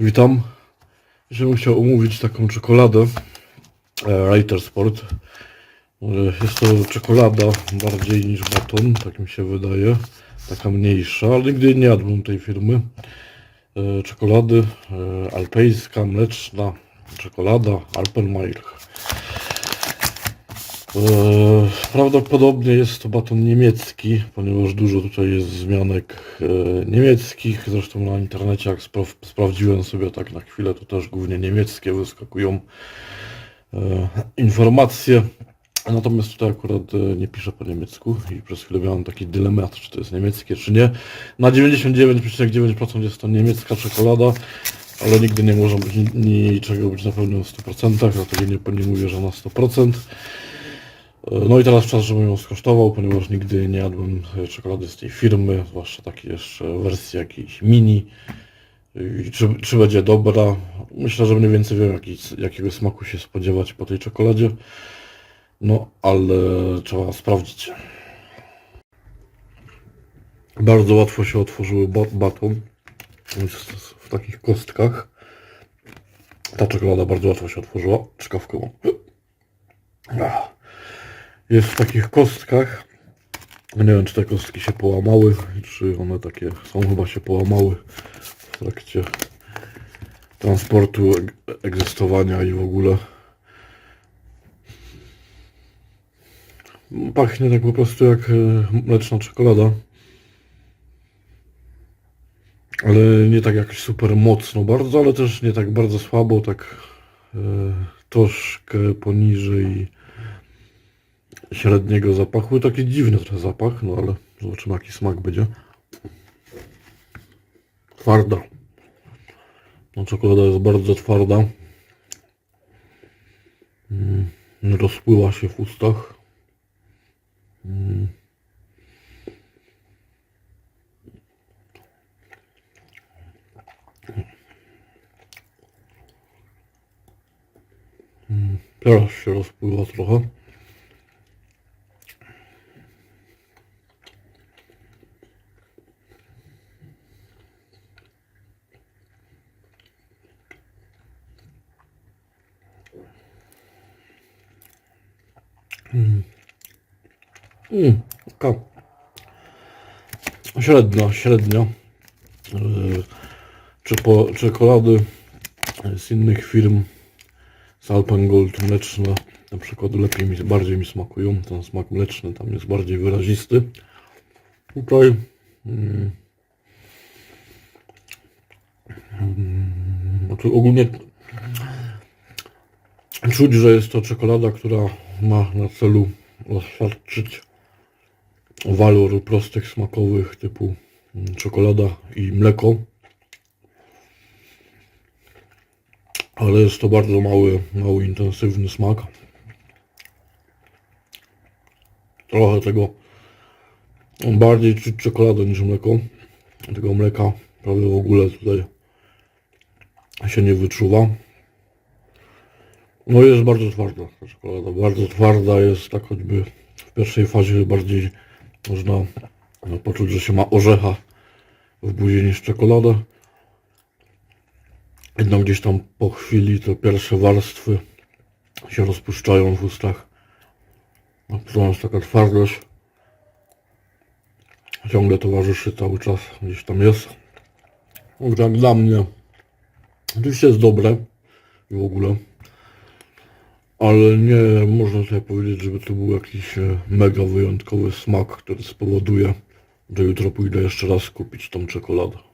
Witam. Dzisiaj chciał omówić taką czekoladę e, Reiter Sport. Jest to czekolada bardziej niż baton, tak mi się wydaje. Taka mniejsza, ale nigdy nie jadłem tej firmy. E, Czekolady e, alpejska, mleczna czekolada Alpenmailch. E, Prawdopodobnie jest to baton niemiecki, ponieważ dużo tutaj jest wzmianek e, niemieckich. Zresztą na internecie, jak spra sprawdziłem sobie tak na chwilę, to też głównie niemieckie wyskakują e, informacje. Natomiast tutaj akurat nie piszę po niemiecku i przez chwilę miałem taki dylemat, czy to jest niemieckie, czy nie. Na 99,9% jest to niemiecka czekolada, ale nigdy nie może być ni- niczego być na pewno w 100%, dlatego nie, nie mówię, że na 100%. No i teraz czas, żebym ją skosztował, ponieważ nigdy nie jadłem e, czekolady z tej firmy, zwłaszcza takiej jeszcze wersji jakiejś mini. Czy, czy będzie dobra? Myślę, że mniej więcej wiem, jaki, jakiego smaku się spodziewać po tej czekoladzie. No, ale trzeba sprawdzić. Bardzo łatwo się otworzyły ba- baton. W takich kostkach. Ta czekolada bardzo łatwo się otworzyła. Czkawkę mam. Ach jest w takich kostkach. Nie wiem, czy te kostki się połamały, czy one takie są, chyba się połamały w trakcie transportu, eg- egzystowania i w ogóle. Pachnie tak po prostu jak e, mleczna czekolada. Ale nie tak jakoś super mocno bardzo, ale też nie tak bardzo słabo, tak e, troszkę poniżej średniego zapachu. Taki dziwny zapach, no ale zobaczymy jaki smak będzie. Twarda. No czekolada jest bardzo twarda. Mm, rozpływa się w ustach. Mm. Mm, Teraz się rozpływa trochę. Mm, taka średnia, średnia. Yy, Czy po czekolady z innych firm z Alpengold mleczne na przykład lepiej mi, bardziej mi smakują. Ten smak mleczny tam jest bardziej wyrazisty. Tutaj mm, mm, znaczy ogólnie czuć, że jest to czekolada, która ma na celu dostarczyć walor prostych smakowych typu mm, czekolada i mleko. Ale jest to bardzo mały, mały intensywny smak. Trochę tego bardziej czuć czekoladę niż mleko. Tego mleka prawie w ogóle tutaj się nie wyczuwa. No jest bardzo twarda ta czekolada. Bardzo twarda jest tak choćby w pierwszej fazie bardziej można no, poczuć, że się ma orzecha w buzi niż czekoladę. Jednak gdzieś tam po chwili te pierwsze warstwy się rozpuszczają w ustach. Natomiast taka twardość ciągle towarzyszy cały czas, gdzieś tam jest. Jak dla mnie oczywiście jest dobre i w ogóle. Ale nie można sobie powiedzieć, żeby to był jakiś e, mega wyjątkowy smak, który spowoduje, że jutro pójdę jeszcze raz kupić tą czekoladę.